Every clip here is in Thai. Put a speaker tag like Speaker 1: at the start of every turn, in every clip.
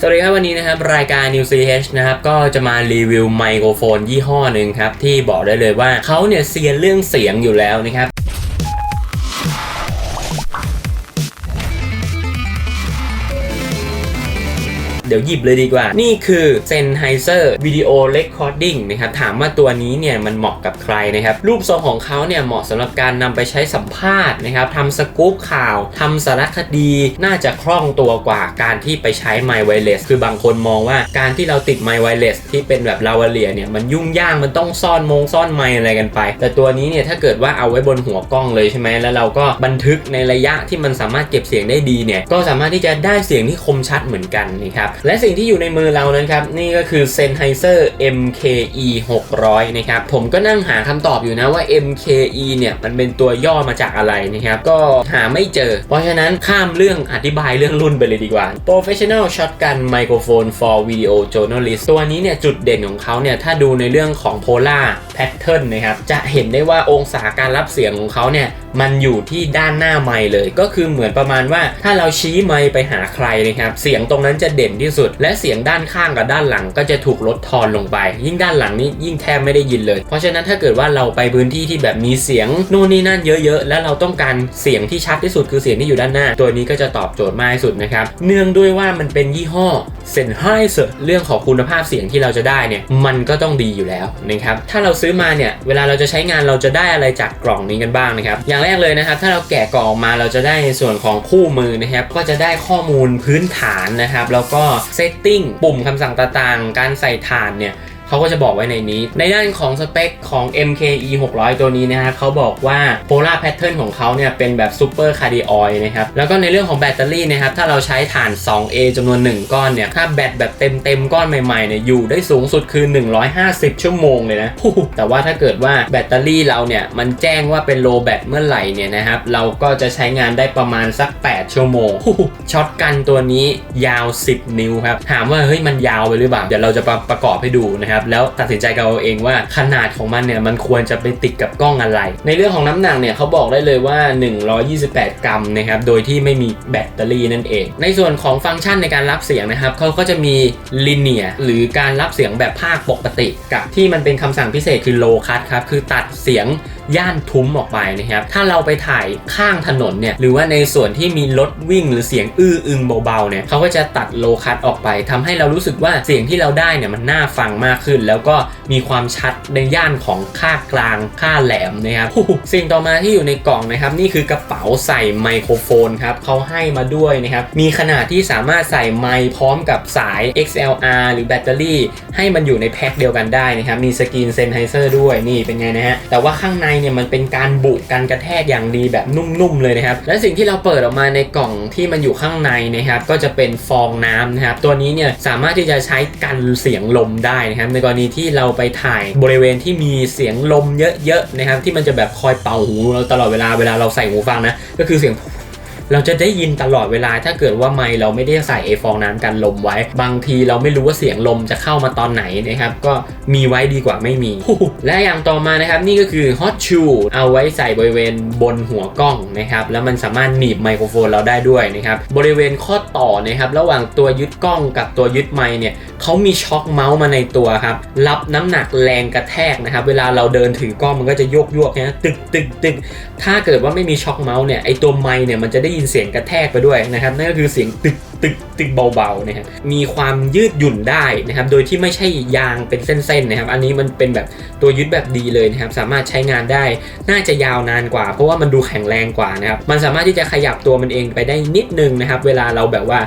Speaker 1: สวัสดีครับวันนี้นะครับรายการ New CH นะครับก็จะมารีวิวไมโครโฟนยี่ห้อหนึ่งครับที่บอกได้เลยว่าเขาเนี่ยเซียนเรื่องเสียงอยู่แล้วนะครับ เดี๋ยวหยิบเลยดีกว่า นี่คือ Sennheiser Video Recording นะครับ ถามว่าตัวนี้เนี่ยมันเหมาะกับใครนะครับ รูปทรงของเขาเนี่ยเหมาะสำหรับการนำไปใช้สัมภาษณ์นะครับทำสกู๊ปข่าวทำสารคดีน่าจะคล่องตัวกว่าการที่ไปใช้ไมค์ไวเลสคือบางคนมองว่าการที่เราติดไมค์ไวเลสที่เป็นแบบลาวเลียเนี่ยมันยุ่งยากมันต้องซ่อนมงซ่อนไมค์อะไรกันไป แต่ตัวนี้เนี่ยถ้าเกิดว่าเอาไว้บนหัวกล้องเลยใช่ไหมแล้วเราก็บันทึกในระยะที่มันสามารถเก็บเสียงได้ดีเนี่ยก็สามารถที่จะได้เสียงที่คมชัดเหมือนกันนะครับและสิ่งที่อยู่ในมือเรานั้นครับ นี่ก็คือ Sennheiser MKE 600 นะครับ ผมก็นั่งหาคำตอบอยู่นะว่า MKE เนี่ย มันเป็นตัวย่อมาจากอะไรนะครับ ก็หาไม่เจอ เพราะฉะนั้นข้ามเรื่องอธิบายเรื่องรุ่นไปเลยดีกว่า Professional Shotgun Microphone for Video Journalist ตัวนี้เนี่ย จุดเด่นของเขาเนี่ย ถ้าดูในเรื่องของ Polar Pattern นะครับ จะเห็นได้ว่าองศาการรับเสียงของเขาเนี่ยมันอยู่ที่ด้านหน้าไมเลย ก็คือเหมือนประมาณว่าถ้าเราชี้ไมไปหาใครนะครับ เสียงตรงนั้นจะเด่นที่สุด และเสียงด้านข้างกับด้านหลังก็จะถูกลดทอนลงไป ยิ่งด้านหลังนี่ยิ่งแทบไม่ได้ยินเลย เพราะฉะนั้นถ้าเกิดว่าเราไปพื้นที่ที่แบบมีเสียงนู่นนี่นั่นเยอะๆ แล้วเราต้องการเสียงที่ชัดที่สุดคือเสียงที่อยู่ด้านหน้า ตัวนี้ก็จะตอบโจทย์มากที่สุดนะครับ เนื่องด้วยว่ามันเป็นยี่ห้อ Sennheiser เรื่องของคุณภาพเสียงที่เราจะได้เนี่ยมันก็ต้องดีอยู่แล้วนะครับถ้าเราซื้อมาเนี่ยเวลาเราจะใช้งานเราจะได้อะไรจากกล่องนี้กันบ้างนะครับอย่างแรกเลยนะครับถ้าเราแกะกล่องออกมาเราจะได้ในส่วนของคู่มือนะครับก็จะได้ข้อมูลพื้นฐานนะครับแล้วก็เซตติ้งปุ่มคำสั่งต่างๆ การใส่ฐานเนี่ย เขาก็จะบอกไว้ในนี้ ในด้านของสเปคของ MKE 600 ตัวนี้นะครับเขาบอกว่า Polar Pattern ของเขาเนี่ยเป็นแบบ Super Cardioid นะครับ แล้วก็ในเรื่องของแบตเตอรี่นะครับ ถ้าเราใช้ถ่าน 2A จำนวน 1 ก้อนเนี่ย ถ้าแบตแบบเต็มเต็มๆก้อนใหม่ๆเนี่ยอยู่ได้สูงสุดคือ 150 ชั่วโมงเลยนะ แต่ว่าถ้าเกิดว่าแบตเตอรี่เราเนี่ย มันแจ้งว่าเป็นโลแบตเมื่อไหร่เนี่ยนะครับ เราก็จะใช้งานได้ประมาณสัก 8 ชั่วโมงช็อตกันตัวนี้ยาว 10 นิ้วครับ ถามว่าเฮ้ยมันยาวไปหรือเปล่า เดี๋ยวเราจะประประกอบให้ดูนะครับแล้วตัดสินใจกันเอาเองว่าขนาดของมันเนี่ยมันควรจะไปติดกับกล้องอะไร ในเรื่องของน้ำหนักเนี่ยเขาบอกได้เลยว่า 128 กรัมนะครับโดยที่ไม่มีแบตเตอรี่นั่นเอง ในส่วนของฟังก์ชันในการรับเสียงนะครับเขาก็จะมีลิเนียหรือการรับเสียงแบบภาคปกติ กับที่มันเป็นคำสั่งพิเศษคือโลคัสครับคือตัดเสียง ย่านทุ้มออกไปนะครับ ถ้าเราไปถ่ายข้างถนนเนี่ย หรือว่าในส่วนที่มีรถวิ่งหรือเสียงอื้ออึงเบาๆเนี่ยเขาก็จะตัดโลคัตออกไปทำให้เรารู้สึกว่าเสียงที่เราได้เนี่ยมันน่าฟังมากขึ้น แล้วก็มีความชัดในย่านของค่ากลางค่าแหลมนะครับสิ่งต่อมาที่อยู่ในกล่องนะครับ นี่คือกระเป๋าใส่ไมโครโฟนครับเขาให้มาด้วยนะครับ มีขนาดที่สามารถใส่ไมค์พร้อมกับสาย XLR หรือแบตเตอรี่ ให้มันอยู่ในแพ็คเดียวกันได้นะครับ มีสกรีนเซนไฮเซอร์ด้วยนี่เป็นไงนะฮะแต่ว่าข้างในเนี่ยมันเป็นการบุกกันกระแทกอย่างดีแบบนุ่มๆเลยนะครับและสิ่งที่เราเปิดออกมาในกล่องที่มันอยู่ข้างในนะครับก็จะเป็นฟองน้ำนะครับตัวนี้เนี่ยสามารถที่จะใช้กันเสียงลมได้นะครับในกรณีที่เราไปถ่ายบริเวณที่มีเสียงลมเยอะๆนะครับที่มันจะแบบคอยเป่าหูเราตลอดเวลาเวลาเราใส่หูฟังนะก็คือเสียง เราจะได้ยินตลอดเวลาถ้าเกิดว่าไมค์เราไม่ได้ใส่ไอฟองน้ำกันลมไว้ บางทีเราไม่รู้ว่าเสียงลมจะเข้ามาตอนไหนนะครับ ก็มีไว้ดีกว่าไม่มี และอย่างต่อมานะครับนี่ก็คือ Hot Shoe เอาไว้ใส่บริเวณบนหัวกล้องนะครับ แล้วมันสามารถหนีบไมโครโฟนเราได้ด้วยนะครับบริเวณข้อต่อนะครับระหว่างตัวยึดกล้องกับตัวยึดไมค์เนี่ยเขามีช็อคเมาส์มาในตัวครับรับน้ำหนักแรงกระแทกนะครับเวลาเราเดินถือกล้องมันก็จะโยกโยกนะตึกตึกตึกถ้าเกิดว่าไม่มีช็อคเมาส์เนี่ยไอตัวไมค์เนี่ยมันจะได้ยินเสียงกระแทกไปด้วยนะครับนั่นก็คือเสียงตึกตึกตึกเบาๆนะครับมีความยืดหยุ่นได้นะครับโดยที่ไม่ใช่ยางเป็นเส้นๆนะครับอันนี้มันเป็นแบบตัวยึดแบบดีเลยนะครับสามารถใช้งานได้น่าจะยาวนานกว่า เพราะว่ามันดูแข็งแรงกว่านะครับมันสามารถที่จะขยับตัวมันเองไปได้นิดนึงนะครับเวลาเราแบบว่า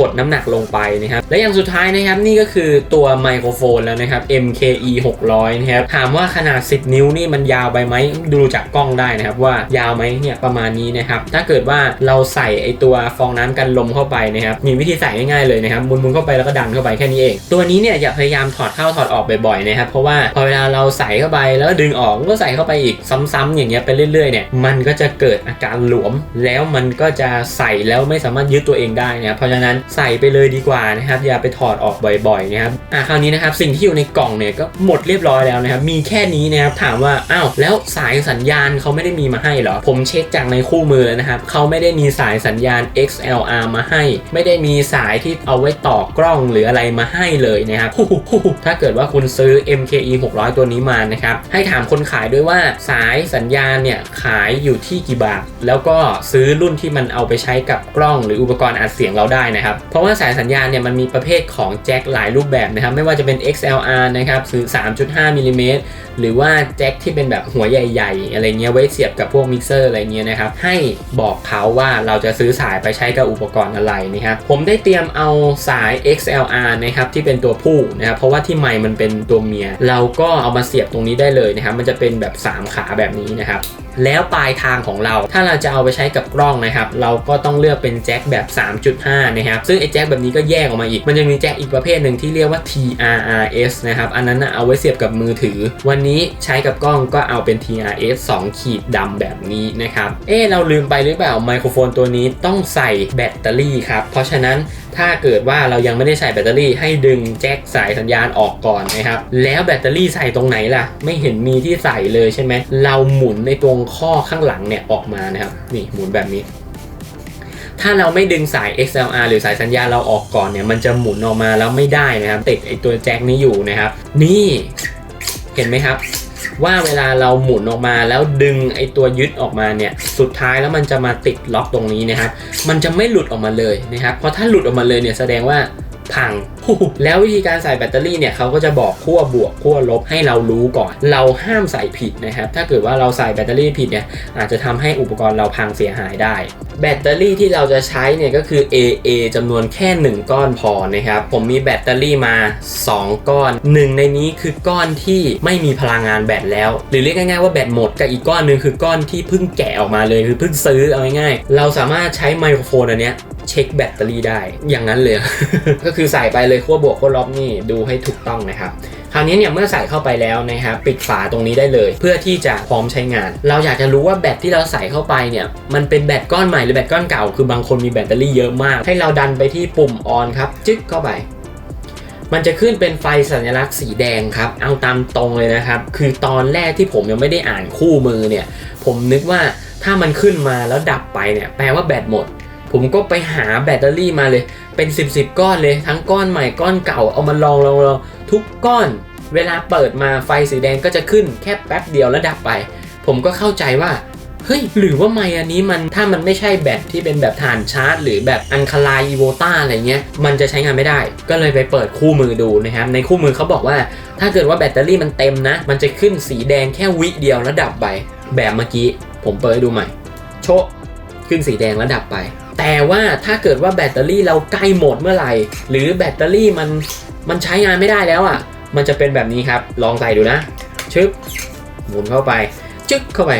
Speaker 1: กดน้ำหนักลงไปนะครับ และอย่างสุดท้ายนะครับนี่ก็คือตัวไมโครโฟนแล้วนะครับ MKE 600นะครับถามว่าขนาด 10 นิ้วนี่มันยาวไปไหมดูจากกล้องได้นะครับว่ายาวไหมเนี่ยประมาณนี้นะครับถ้าเกิดว่าเราใส่ไอตัวฟองน้ำกันลมเข้าไปนะครับมีวิธีใส่ง่ายๆเลยนะครับมุนๆเข้าไปแล้วก็ดันเข้าไปแค่นี้เอง ตัวนี้เนี่ยอย่าพยายามถอดเข้าถอดออกบ่อยๆนะครับเพราะว่าพอเวลาเราใส่เข้าไปแล้วดึงออกก็ใส่เข้าไปอีกซ้ำๆอย่างเงี้ยไปเรื่อยๆเนี่ยมันก็จะเกิดอาการหลวม แล้วมันก็จะใส่แล้วไม่สามารถยึดตัวเองได้นะครับเพราะฉะนั้นใส่ไปเลยดีกว่านะครับอย่าไปถอดออกบ่อยๆนะครับอะคราวนี้นะครับสิ่งที่อยู่ในกล่องเนี่ยก็หมดเรียบร้อยแล้วนะครับมีแค่นี้นะครับถามว่าอ้าวแล้วสายสัญญาณเขาไม่ได้มีมาให้เหรอผมเช็คจากในคู่มือแล้วนะครับเขาไม่ได้มีสายสัญญาณ XLR มาให้ ไม่ได้มีสายที่เอาไว้ต่อกล้องหรืออะไรมาให้เลยนะครับถ้าเกิดว่าคุณซื้อ MKE 600 ตัวนี้มานะครับให้ถามคนขายด้วยว่าสายสัญญาณเนี่ยขายอยู่ที่กี่บาท แล้วก็ซื้อรุ่นที่มันเอาไปใช้กับกล้องหรืออุปกรณ์อัดเสียงเราได้นะครับเพราะว่าสายสัญญาณเนี่ยมันมีประเภทของแจ็คหลายรูปแบบนะครับ ไม่ว่าจะเป็น XLR นะครับซื้อ3.5มิลลิเมตรหรือว่าแจ็คที่เป็นแบบหัวใหญ่ๆ อะไรเงี้ยไว้เสียบกับพวกมิกเซอร์อะไรเงี้ยนะครับ ให้บอกเขาว่าเราจะซื้อสายไปใช้กับอุปกรณ์อะไรนะครับ ผมได้เตรียมเอาสาย XLR นะครับที่เป็นตัวผู้นะครับ เพราะว่าที่ไมค์มันเป็นตัวเมีย เราก็เอามาเสียบตรงนี้ได้เลยนะครับ มันจะเป็นแบบ 3 ขาแบบนี้นะครับ แล้วปลายทางของเรา ถ้าเราจะเอาไปใช้กับกล้องนะครับ เราก็ต้องเลือกเป็นแจ็คแบบ 3.5 นะครับ ซึ่งไอ้แจ็คแบบนี้ก็แยกออกมาอีก มันจะมีแจ็คอีกประเภทหนึ่งที่เรียกว่า TRRS นะครับ อันนั้นนะเอาไว้เสียบกับมือถือ วันนี้ใช้กับกล้องก็เอาเป็น TRS 2 ขีดดำแบบนี้นะครับ เอ๊เราลืมไปหรือเปล่าไมโครโฟนตัวนี้ต้องใส่แบตเตอรี่ครับ เพราะฉะนั้น ถ้าเกิดว่าเรายังไม่ได้ใส่แบตเตอรี่ให้ดึงแจ็คสายสัญญาณออกก่อนนะครับ แล้วแบตเตอรี่ใส่ตรงไหนล่ะ ไม่เห็นมีที่ใส่เลยใช่ไหม เราหมุนในตรงข้อข้างหลังเนี่ยออกมานะครับ นี่หมุนแบบนี้ ถ้าเราไม่ดึงสาย XLR หรือสายสัญญาณเราออกก่อนเนี่ย มันจะหมุนออกมาแล้วไม่ได้นะครับ ติดไอตัวแจ็คนี้อยู่นะครับ นี่ เห็นไหมครับ ว่าเวลาเราหมุนออกมาแล้วดึงไอตัวยึดออกมาเนี่ยสุดท้ายแล้วมันจะมาติดล็อกตรงนี้นะครับมันจะไม่หลุดออกมาเลยนะครับเพราะถ้าหลุดออกมาเลยเนี่ยแสดงว่า พัง แล้ววิธีการใส่แบตเตอรี่เนี่ยเขาก็จะบอกขั้วบวกขั้วลบให้เรารู้ก่อน เราห้ามใส่ผิดนะครับ ถ้าเกิดว่าเราใส่แบตเตอรี่ผิดเนี่ยอาจจะทำให้อุปกรณ์เราพังเสียหายได้ แบตเตอรี่ที่เราจะใช้เนี่ยก็คือ AA จำนวนแค่ 1 ก้อนพอนะครับ ผมมีแบตเตอรี่มา 2 ก้อนหนึ่งในนี้คือก้อนที่ไม่มีพลังงานแบตแล้ว หรือเรียกง่ายๆว่าแบตหมดกับอีกก้อนหนึ่งคือก้อนที่เพิ่งแกะออกมาเลยคือเพิ่งซื้อเอาง่ายๆเราสามารถใช้ไมโครโฟนอันเนี้ย เช็คแบตเตอรี่ได้ อย่างนั้นเลย ก็คือใส่ไปเลยขั้วบวกขั้วลบนี่ดูให้ถูกต้องนะครับคราวนี้เนี่ยเมื่อใส่เข้าไปแล้วนะครับปิดฝาตรงนี้ได้เลย เพื่อที่จะพร้อมใช้งาน เราอยากจะรู้ว่าแบตที่เราใส่เข้าไปเนี่ยมันเป็นแบตก้อนใหม่หรือแบตก้อนเก่า คือบางคนมีแบตเตอรี่เยอะมาก ให้เราดันไปที่ปุ่มออนครับจึ๊กเข้าไป มันจะขึ้นเป็นไฟสัญลักษณ์สีแดงครับ เอาตามตรงเลยนะครับ คือตอนแรกที่ผมยังไม่ได้อ่านคู่มือเนี่ยผมนึกว่าถ้ามันขึ้นมาแล้วดับไปเนี่ยแปลว่าแบตหมด ผมก็ไปหาแบตเตอรี่มาเลย เป็น 10บสก้อนเลยทั้งก้อนใหม่ก้อนเก่าเอามาลองลองลองทุกก้อน เวลาเปิดมาไฟสีแดงก็จะขึ้นแค่แป๊บเดียวแล้วดับไป ผมก็เข้าใจว่าเฮ้ยหรือว่าไมอันนี้มันถ้ามันไม่ใช่แบตที่เป็นแบบฐานชาร์จ หรือแบบอันคลาไลอีโวตาอะไรเงี้ย มันจะใช้งานไม่ได้ ก็เลยไปเปิดคู่มือดูนะครับ ในคู่มือเขาบอกว่า ถ้าเกิดว่าแบตเตอรี่มันเต็มนะ มันจะขึ้นสีแดงแค่วิเดียวแล้วดับไป แบบเมื่อกี้ ผมเปิดดูใหม่ โชะขึ้นสีแดงแล้วดับไป แต่ว่าถ้าเกิดว่าแบตเตอรี่เราใกล้หมดเมื่อไหร่ หรือแบตเตอรี่มันมันใช้งานไม่ได้แล้วอะ มันจะเป็นแบบนี้ครับ ลองใส่ดูนะ ชึบ หมุนเข้าไป จึ๊กเข้าไป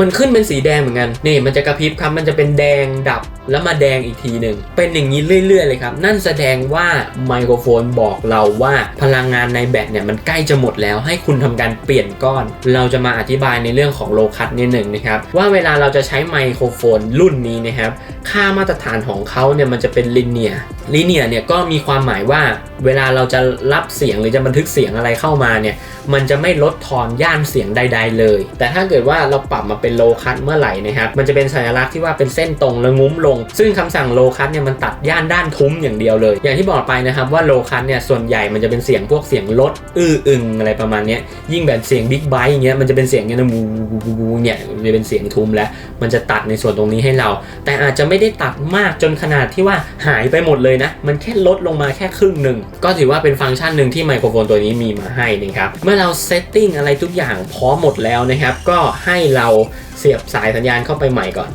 Speaker 1: มันขึ้นเป็นสีแดงเหมือนกัน นี่มันจะกระพริบครับ มันจะเป็นแดงดับ แล้วมาแดงอีกทีหนึ่งเป็นอย่างนี้เรื่อย ๆ เลยครับ นั่นแสดงว่าไมโครโฟนบอกเราว่าพลังงานในแบตเนี่ยมันใกล้จะหมดแล้วให้คุณทำการเปลี่ยนก้อน เราจะมาอธิบายในเรื่องของโลคัตนิดหนึ่งนะครับ ว่าเวลาเราจะใช้ไมโครโฟนรุ่นนี้นะครับ ค่ามาตรฐานของเขาเนี่ยมันจะเป็นลิเนียลิเนียเนี่ยก็มีความหมายว่าเวลาเราจะรับเสียงหรือจะบันทึกเสียงอะไรเข้ามาเนี่ยมันจะไม่ลดทอนย่านเสียงใด ๆ เลย แต่ถ้าเกิดว่าเราปรับมาเป็นโลคัตเมื่อไหร่นะครับมันจะเป็นสัญลักษณ์ที่ว่าเป็นเส้นตรงและงุ้มลงง ซึ่งคำสั่งโลคัตเนี่ยมันตัดย่านด้านทุ้มอย่างเดียวเลย อย่างที่บอกไปนะครับว่าโลคัตเนี่ยส่วนใหญ่มันจะเป็นเสียงพวกเสียงลดอื้ออึงอะไรประมาณนี้ยิ่งแบบเสียงบิ๊กไบค์อย่างเงี้ยมันจะเป็นเสียงเงี้ยนะวูวูเนี่ยจะเป็นเสียงทุ้มแล้ว มันจะตัดในส่วนตรงนี้ให้เรา แต่อาจจะไม่ได้ตัดมากจนขนาดที่ว่าหายไปหมดเลยนะ มันแค่ลดลงมาแค่ครึ่งหนึ่งก็ถือว่าเป็นฟังก์ชันหนึ่งที่ไมโครโฟนตัวนี้มีมาให้นะครับเมื่อเราเซตติ้งอะไรทุกอย่างพร้อมหมดแล้วนะครับก็ให้เราเสียบสายสัญญาณเข้าไปใหม่ก่อน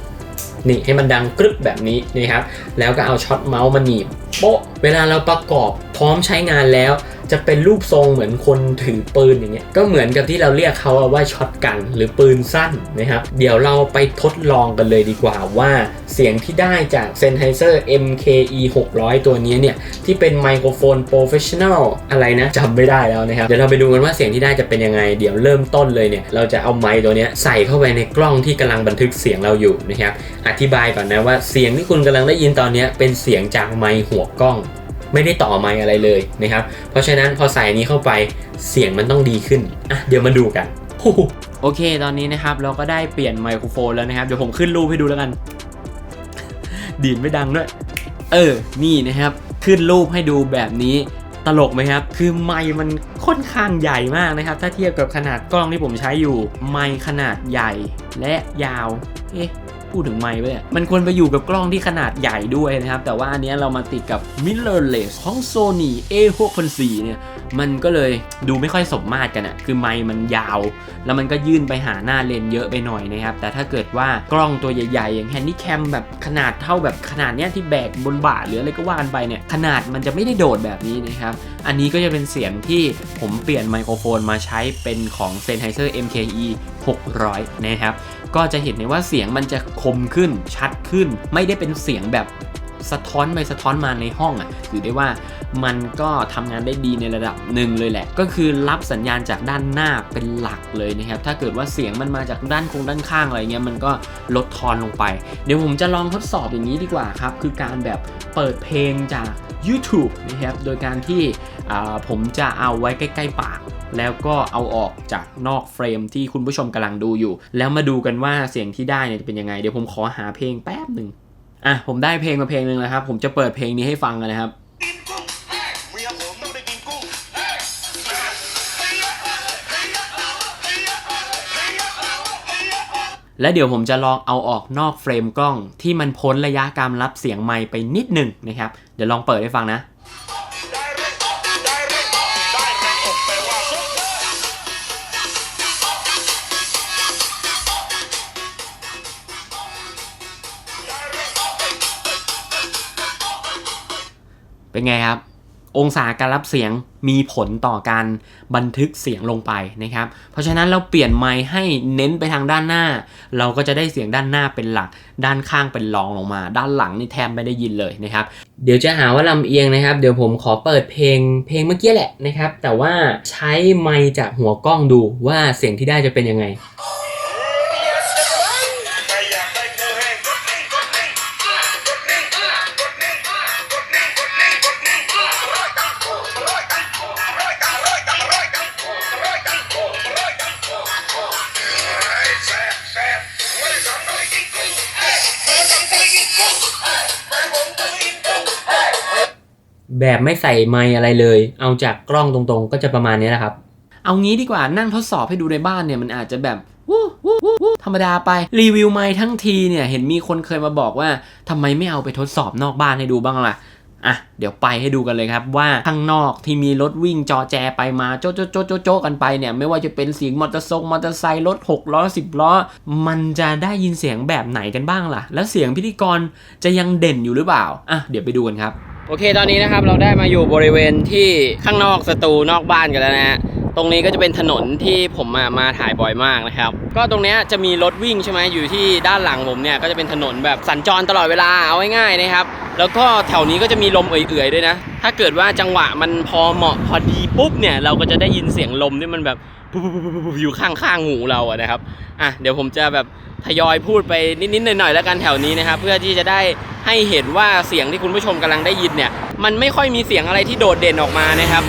Speaker 1: นี่ให้มันดังกรึบแบบนี้นะครับ แล้วก็เอาช็อตเมาส์มาหนีบโป๊ะเวลาเราประกอบพร้อมใช้งานแล้วจะเป็นรูปทรงเหมือนคนถือปืนอย่างเงี้ยก็เหมือนกับที่เราเรียกเขาว่าช็อตกันหรือปืนสั้นนะครับ เดี๋ยวเราไปทดลองกันเลยดีกว่าว่าเสียงที่ได้จาก Sennheiser MKE 600 ตัวนี้เนี่ย ที่เป็นไมโครโฟนโปรเฟชชั่น a ลอะไรนะจำไม่ได้แล้วนะครับ เดี๋ยวเราไปดูกันว่าเสียงที่ได้จะเป็นยังไง เดี๋ยวเริ่มต้นเลยเนี่ย เราจะเอาไมค์ตัวนี้ใส่เข้าไปในกล้องที่กำลังบันทึกเสียงเราอยู่นะครับ อธิบายก่อนนะว่าเสียงที่คุณกำลังได้ยินตอนนี้เป็นเสียงจากไมค์หัวกล้อง ไม่ได้ต่อไมค์อะไรเลยนะครับ เพราะฉะนั้นพอใส่นนี้เข้าไปเสียงมันต้องดีขึ้นอะเดี๋ยวมาดูกันโอเค ตอนนี้นะครับเราก็ได้เปลี่ยนไมโครโฟนแล้วนะครับ เดี๋ยวผมขึ้นรูปให้ดูแล้วกัน ดีดไม่ดังด้วย เออ นี่นะครับ ขึ้นรูปให้ดูแบบนี้ตลกไหมครับ คือไมค์มันค่อนข้างใหญ่มากนะครับ ถ้าเทียบกับขนาดกล้องที่ผมใช้อยู่ ไมค์ขนาดใหญ่และยาว เอ๊ะ พูดถึงไมค์ไปเนี่ยมันควรไปอยู่กับกล้องที่ขนาดใหญ่ด้วยนะครับ แต่ว่าอันนี้เรามาติดกับ mirrorless ของ Sony A6004 เนี่ยมันก็เลยดูไม่ค่อยสมมาตรกันอะคือไมค์มันยาว แล้วมันก็ยื่นไปหาหน้าเลนเยอะไปหน่อยนะครับ แต่ถ้าเกิดว่ากล้องตัวใหญ่ๆ อย่างแฮนดี้แคมแบบขนาดเท่าแบบขนาดเนี้ยที่แบกบนบ่าหรืออะไรก็ว่านไปเนี่ยขนาดมันจะไม่ได้โดดแบบนี้นะครับ อันนี้ก็จะเป็นเสียงที่ผมเปลี่ยนไมโครโฟนมาใช้เป็นของ Sennheiser MKE 600 นะครับ ก็จะเห็นได้ว่าเสียงมันจะคมขึ้นชัดขึ้น ไม่ได้เป็นเสียงแบบสะท้อนไปสะท้อนมาในห้องอะ่ะถือได้ว่ามันก็ทำงานได้ดีในระดับหนึ่งเลยแหละ ก็คือรับสัญญาณจากด้านหน้าเป็นหลักเลยนะครับ ถ้าเกิดว่าเสียงมันมาจากด้านคงด้านข้างอะไรเงี้ยมันก็ลดทอนลงไป เดี๋ยวผมจะลองทดสอบอย่างนี้ดีกว่าครับ คือการแบบเปิดเพลงจาก YouTube นะครับ โดยการที่ผมจะเอาไว้ใกล้ ๆ ปาก แล้วก็เอาออกจากนอกเฟรมที่คุณผู้ชมกำลังดูอยู่ แล้วมาดูกันว่าเสียงที่ได้เนี่ยจะเป็นยังไง เดี๋ยวผมขอหาเพลงแป๊บหนึ่งอะผมได้เพลงมาเพลงหนึ่งแล้วครับ ผมจะเปิดเพลงนี้ให้ฟังกันนะครับและเดี๋ยวผมจะลองเอาออกนอกเฟรมกล้องที่มันพ้นระยะการรับเสียงไมค์ไปนิดหนึ่งนะครับ เดี๋ยวลองเปิดให้ฟังนะ
Speaker 2: เป็
Speaker 1: นไงครับ องศาการรับเสียงมีผลต่อการบันทึกเสียงลงไปนะครับ เพราะฉะนั้นเราเปลี่ยนไมค์ให้เน้นไปทางด้านหน้า เราก็จะได้เสียงด้านหน้าเป็นหลัก ด้านข้างเป็นรองลงมา ด้านหลังนี่แทบไม่ได้ยินเลยนะครับ เดี๋ยวจะหาว่าลำเอียงนะครับ เดี๋ยวผมขอเปิดเพลงเพลงเมื่อกี้แหละนะครับ แต่ว่าใช้ไมค์จากหัวกล้องดูว่าเสียงที่ได้จะเป็นยังไง
Speaker 2: แบบไม่
Speaker 1: ใส่ไมอะไรเลย เอาจากกล้องตรงๆ ก็จะประมาณนี้แหละครับ เอางี้ดีกว่านั่งทดสอบให้ดูในบ้านเนี่ยมันอาจจะแบบวู้วู้วู้วู้ธรรมดาไปรีวิวไมทั้งทีเนี่ยเห็นมีคนเคยมาบอกว่าทำไมไม่เอาไปทดสอบนอกบ้านให้ดูบ้างล่ะอะเดี๋ยวไปให้ดูกันเลยครับว่าข้างนอกที่มีรถวิ่งจอแจไปมาโจ๊ะโจ๊ะโจ๊ะโจ๊ะโจ๊ะกันไปเนี่ยไม่ว่าจะเป็นเสียงมอเตอร์ทรงมอเตอร์ไซค์รถ6ล้อ10 ล้อ มันจะได้ยินเสียงแบบไหนกันบ้างล่ะ แล้วเสียงพิธีกรจะยังเด่นอยู่หรือเปล่าอะเดี๋ยวไปดูกันครับ โอเคตอนนี้นะครับเราได้มาอยู่บริเวณที่ข้างนอกสตูนอกบ้านกันแล้วนะฮะตรงนี้ก็จะเป็นถนนที่ผมมามาถ่ายบ่อยมากนะครับ ก็ตรงนี้จะมีรถวิ่งใช่ไหมอยู่ที่ด้านหลังผมเนี่ยก็จะเป็นถนนแบบสัญจรตลอดเวลาเอาง่ายๆนะครับ แล้วก็แถวนี้ก็จะมีลมเอื่อยๆด้วยนะ ถ้าเกิดว่าจังหวะมันพอเหมาะพอดีปุ๊บเนี่ยเราก็จะได้ยินเสียงลมที่มันแบบ อยู่ข้างๆหูเราอะนะครับอะเดี๋ยวผมจะแบบทยอยพูดไปนิดๆหน่อยๆแล้วกันแถวนี้นะครับ เพื่อที่จะได้ให้เห็นว่าเสียงที่คุณผู้ชมกำลังได้ยินเนี่ย มันไม่ค่อยมีเสียงอะไรที่โดดเด่นออกมานะครับ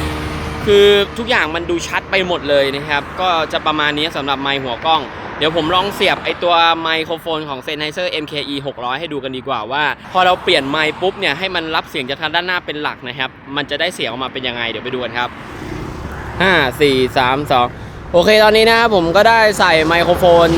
Speaker 1: คือทุกอย่างมันดูชัดไปหมดเลยนะครับ ก็จะประมาณนี้สำหรับไมค์หัวกล้องเดี๋ยวผมลองเสียบไอตัวไมโครโฟนของ Sennheiser MKE 600 ให้ดูกันดีกว่าว่า พอเราเปลี่ยนไมค์ปุ๊บเนี่ยให้มันรับเสียงจากทางด้านหน้าเป็นหลักนะครับ มันจะได้เสียงออกมาเป็นยังไงเดี๋ยวไปดูกันครับ 5 4 3 2 โอเคตอนนี้นะครับผมก็ได้ใส่ไมโครโฟน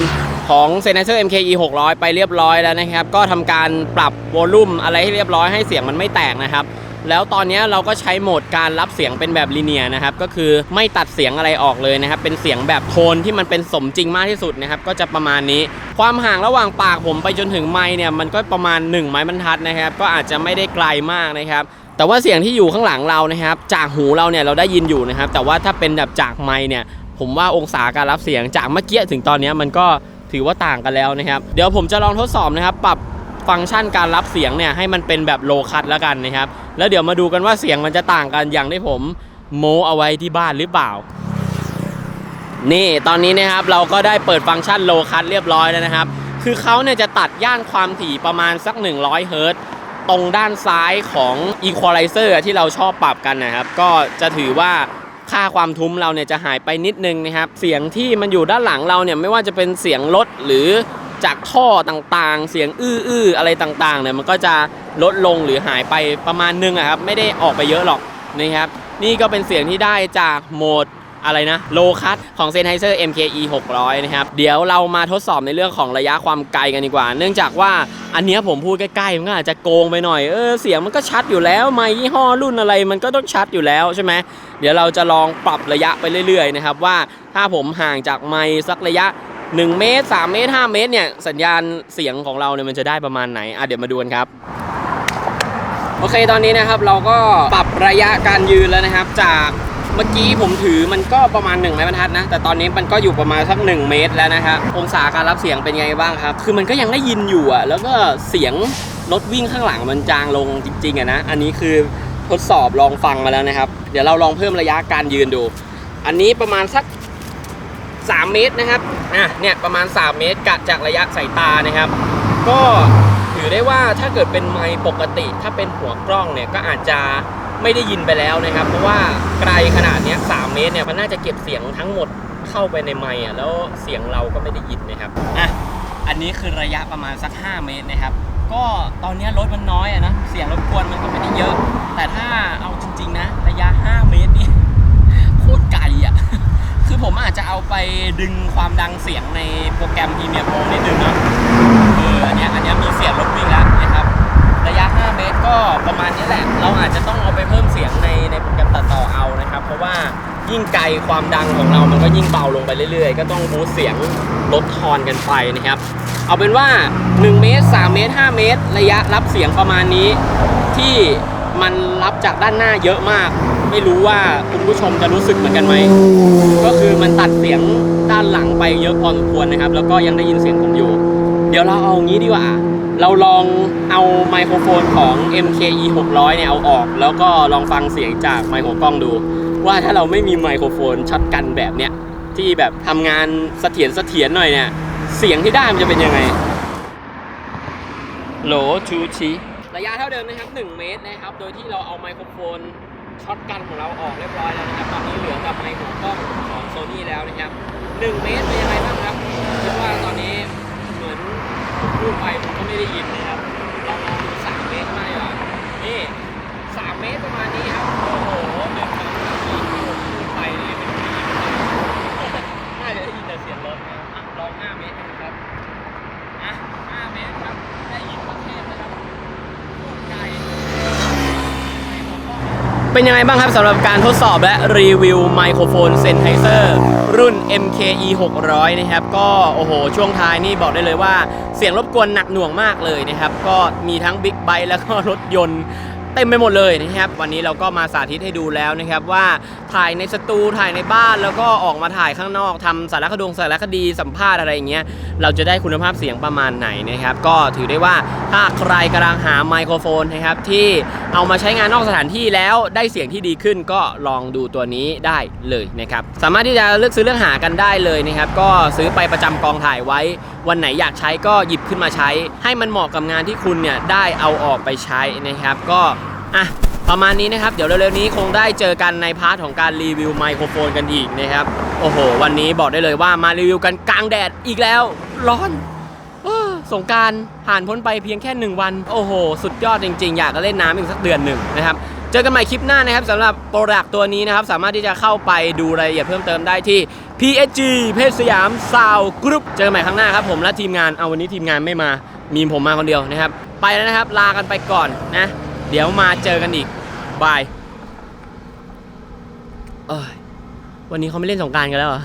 Speaker 1: ของ Sennheiser MKE 600 ไปเรียบร้อยแล้วนะครับ ก็ทำการปรับโวลลูมอะไรให้เรียบร้อยให้เสียงมันไม่แตกนะครับ แล้วตอนนี้เราก็ใช้โหมดการรับเสียงเป็นแบบลีเนียนะครับ ก็คือไม่ตัดเสียงอะไรออกเลยนะครับ เป็นเสียงแบบโทนที่มันเป็นสมจริงมากที่สุดนะครับ ก็จะประมาณนี้ ความห่างระหว่างปากผมไปจนถึงไมค์เนี่ย มันก็ประมาณ 1 ไม้บรรทัดนะครับ ก็อาจจะไม่ได้ไกลมากนะครับ
Speaker 3: แต่ว่าเสียงที่อยู่ข้างหลังเรานะครับ จากหูเราเนี่ยเราได้ยินอยู่นะครับ แต่ว่าถ้าเป็นแบบจากไมค์เนี่ย ผมว่าองศาการรับเสียงจากเมื่อกี้ถึงตอนนี้มันก็ถือว่าต่างกันแล้วนะครับ เดี๋ยวผมจะลองทดสอบนะครับ ปรับฟังก์ชันการรับเสียงเนี่ยให้มันเป็นแบบโลคัตแล้วกันนะครับ แล้วเดี๋ยวมาดูกันว่าเสียงมันจะต่างกันอย่างที่ผมโมเอาไว้ที่บ้านหรือเปล่า นี่ตอนนี้นะครับเราก็ได้เปิดฟังก์ชันโลคัตเรียบร้อยแล้วนะครับ คือเขาเนี่ยจะตัดย่านความถี่ประมาณสัก 100 เฮิรตตรงด้านซ้ายของ Equalizer ที่เราชอบปรับกันนะครับ ก็จะถือว่า ค่าความทุ้มเราเนี่ยจะหายไปนิดนึงนะครับ เสียงที่มันอยู่ด้านหลังเราเนี่ยไม่ว่าจะเป็นเสียงรถหรือจากท่อต่างๆ เสียงอื้อๆอะไรต่างๆเนี่ยมันก็จะลดลงหรือหายไปประมาณนึงอะครับไม่ได้ออกไปเยอะหรอกนะครับ นี่ก็เป็นเสียงที่ได้จากโหมดอะไรนะโลคัตของ Sennheiser MKE 600 นะครับ เดี๋ยวเรามาทดสอบในเรื่องของระยะความไกลกันดีกว่า เนื่องจากว่าอันเนี้ยผมพูดใกล้ๆ มันก็อาจจะโกงไปหน่อย เออเสียงมันก็ชัดอยู่แล้ว ไมค์ยี่ห้อรุ่นอะไรมันก็ต้องชัดอยู่แล้วใช่ไหม เดี๋ยวเราจะลองปรับระยะไปเรื่อยๆนะครับว่าถ้าผมห่างจากไมค์สักระยะ 1 เมตร 3 เมตร 5 เมตรเนี่ยสัญญาณเสียงของเราเนี่ยมันจะได้ประมาณไหนอะเดี๋ยวมาดูกันครับโอเคตอนนี้นะครับเราก็ปรับระยะการยืนแล้วนะครับ จากเมื่อกี้ผมถือมันก็ประมาณ1ไม้บรรทัดนะ แต่ตอนนี้มันก็อยู่ประมาณสัก 1 เมตรแล้วนะครับองศาการรับเสียงเป็นไงบ้างครับ คือมันก็ยังได้ยินอยู่อะแล้วก็เสียงรถวิ่งข้างหลังมันจางลงจริงๆอะนะ อันนี้คือ ทดสอบลองฟังมาแล้วนะครับ เดี๋ยวเราลองเพิ่มระยะการยืนดู อันนี้ประมาณสัก 3 เมตรนะครับอะเนี่ยประมาณ 3 เมตรกะจากระยะสายตานะครับ ก็ถือได้ว่าถ้าเกิดเป็นไมค์ปกติ ถ้าเป็นหัวกล้องเนี่ยก็อาจจะไม่ได้ยินไปแล้วนะครับ เพราะว่าไกลขนาดนี้ย3เมตรเนี่ยมันน่าจะเก็บเสียงทั้งหมดเข้าไปในไมค์อะแล้วเสียงเราก็ไม่ได้ยินนะครับอะอันนี้คือระยะประมาณสัก 5 เมตรนะครับ ก็ตอนเนี้ยรถมันน้อยอะนะ เสียงรบกวนมันก็ไม่ได้เยอะ แต่ถ้าเอาจริงๆนะ ระยะ 5 เมตรนี่ โคตรไกลอะ คือผมอาจจะเอาไปดึงความดังเสียงในโปรแกรม Premiere Pro นิดนึงเนาะเอออันเนี้ยอันเนี้ยมีเสียงรถวิ่งแล้วนะครับ ระยะ 5 เมตรก็ประมาณนี้แหละ เราอาจจะต้องเอาไปเพิ่มเสียงในในโปรแกรมตัดต่อเอานะครับ เพราะว่ายิ่งไกลความดังของเรามันก็ยิ่งเบาลงไปเรื่อยๆ ก็ต้องบูสต์เสียงลดทอนกันไปนะครับ เอาเป็นว่า 1 เมตร 3 เมตร 5 เมตร ระยะรับเสียงประมาณนี้ที่มันรับจากด้านหน้าเยอะมาก ไม่รู้ว่าคุณผู้ชมจะรู้สึกเหมือนกันไหม ก็คือมันตัดเสียงด้านหลังไปเยอะพอสมควรนะครับ แล้วก็ยังได้ยินเสียงผมอยู่ เดี๋ยวเราเอางี้ดีกว่า เราลองเอาไมโครโฟนของ MKE 600 เนี่ยเอาออก แล้วก็ลองฟังเสียงจากไมโครกล้องดู ว่าถ้าเราไม่มีไมโครโฟนช็อตกันแบบเนี้ยที่แบบทำงานเสถียรเสถียรหน่อยเนี่ย เสียงที่ได้มันจะเป็นยังไงโหลทูชีระยะเท่าเดิมนะครับ 1 เมตรนะครับ โดยที่เราเอาไมโครโฟนช็อตกันของเราออกเรียบร้อยแล้วนะครับ ตอนนี้เหลือกับไมโครกล้องของโซนี่แล้วนะครับ 1 เมตรเป็นยังไงบ้างครับคิดว่าตอนนี้เหมือนผมพูดไปผมก็ไม่ได้ยินนะครับลองลองดู3เมตรมาดีกว่านี่3เมตรประมาณนี้ครับ โอ้โหหนึ่งสองสามสี่ที่ผมพูดไปนี่เป็นปีน่าจะได้ยินแต่เสียงรถนะอะลอง 5 เมตรกันครับ อะ5เมตรครับ ได้ยินประเทศนะครับโคตรไกล เป็นยังไงบ้างครับสำหรับการทดสอบและรีวิวไมโครโฟนเซนไฮเซอร์รุ่น MKE 600 นะครับ ก็โอ้โห ช่วงท้ายนี่บอกได้เลยว่าเสียงรบกวนหนักหน่วงมากเลยนะครับ ก็มีทั้งบิ๊กไบค์แล้วก็รถยนต์ เต็มไปหมดเลยนะครับ วันนี้เราก็มาสาธิตให้ดูแล้วนะครับว่าถ่ายในสตูถ่ายในบ้านแล้วก็ออกมาถ่ายข้างนอกทำสารคดงสารคดีสัมภาษณ์อะไรอย่างเงี้ยเราจะได้คุณภาพเสียงประมาณไหนนะครับ ก็ถือได้ว่าถ้าใครกำลังหาไมโครโฟนนะครับที่เอามาใช้งานนอกสถานที่แล้วได้เสียงที่ดีขึ้นก็ลองดูตัวนี้ได้เลยนะครับสามารถที่จะเลือกซื้อเลือกหากันได้เลยนะครับก็ซื้อไปประจำกองถ่ายไว้ วันไหนอยากใช้ก็หยิบขึ้นมาใช้ ให้มันเหมาะกับงานที่คุณเนี่ยได้เอาออกไปใช้นะครับก็ อะประมาณนี้นะครับ เดี๋ยวเร็วๆนี้คงได้เจอกันในพาร์ทของการรีวิวไมโครโฟนกันอีกนะครับ โอ้โห วันนี้บอกได้เลยว่ามารีวิวกันกลางแดดอีกแล้ว ร้อนสงการผ่านพ้นไปเพียงแค่ 1 วัน โอ้โห สุดยอดจริงๆ อยากจะเล่นน้ำอีกสักเดือนหนึ่งนะครับ เจอกันใหม่คลิปหน้านะครับสำหรับโปรดักต์ตัวนี้นะครับ สามารถที่จะเข้าไปดูรายละเอียดเพิ่มเติมได้ที่ PSG เพชรสยามซาวกรุ๊ปเจอกันใหม่ครั้งหน้าครับผมและทีมงานเอาวันนี้ทีมงานไม่มามีผมมาคนเดียวนะครับ ไปแล้วนะครับ ลากันไปก่อนนะ เดี๋ยวมาเจอกันอีกบายวันนี้เขาไม่เล่นสงการกันแล้วเหรอ